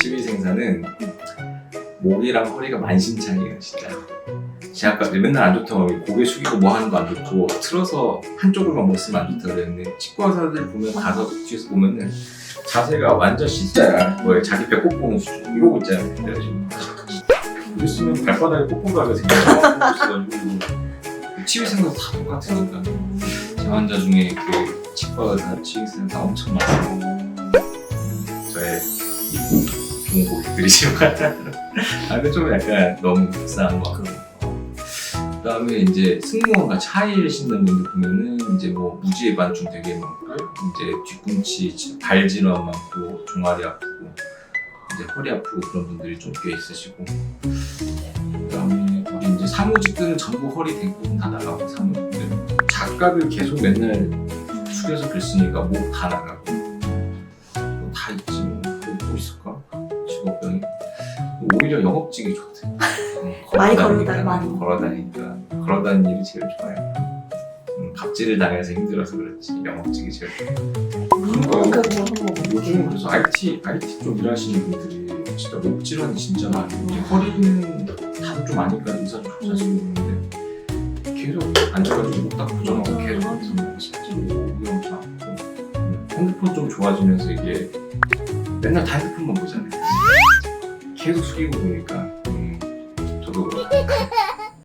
치위 생사는 목이랑 허리가 만신창이에요 진짜. 제가 아까 맨날 안 좋다고 고개 숙이고 뭐 하는 거 안 좋고 틀어서 한쪽으로만 못 쓰면 안 좋다고 그랬는데 치과 의사들 보면 가서 뒤에서 보면은 자세가 완전 진짜야 뭐야 자기 배꼽 보는 수준. 이러고 있잖아요 그래가지고 그랬으면 발바닥에 뽀뽀가게 생겨서 치위 생각 다 똑같으니까. 제 환자 중에 그 치과 의사 치위 생각 엄청 저의 좋은 고객들이지만 아 근데 좀 약간 너무 불쌍한 것 같고 그다음에 이제 승무원과 차이를 신는 분들 보면은 이제 뭐 무지해반증 되게 많고 이제 뒤꿈치 발 질환 많고 종아리 아프고 이제 허리 아프고 그런 분들이 좀 꽤 있으시고. 그다음에 우리 이제 사무직들은 전부 허리 대부분 다 나가고 사무직들. 작가들 계속 맨날 숙여서 글 쓰니까 목 다 나가고 직업병이 오히려 영업직이 좋대 음, 많이 걸어다니니까, 걸어다니- 많이. 걸어다니니까 걸어다니는 일이 제일 좋아요 음, 갑질을 당해서 힘들어서 그렇지 영업직이 제일 좋아요 음, 한번 요즘 그래서 IT IT 쪽 일하시는 분들이 진짜 목 질환이 진짜 많아요. 이제 허리는 다들 좀 아니까 의사 좀 조사하시고 있는데 계속 앉아가지고 목딱 고정하고 음, 계속 맞아. 하면 진짜 아프고 음, 핸드폰 좀 좋아지면서 이게 맨날 다 핸드폰만 보잖아요. 계속 숙이고 보니까 음, 저도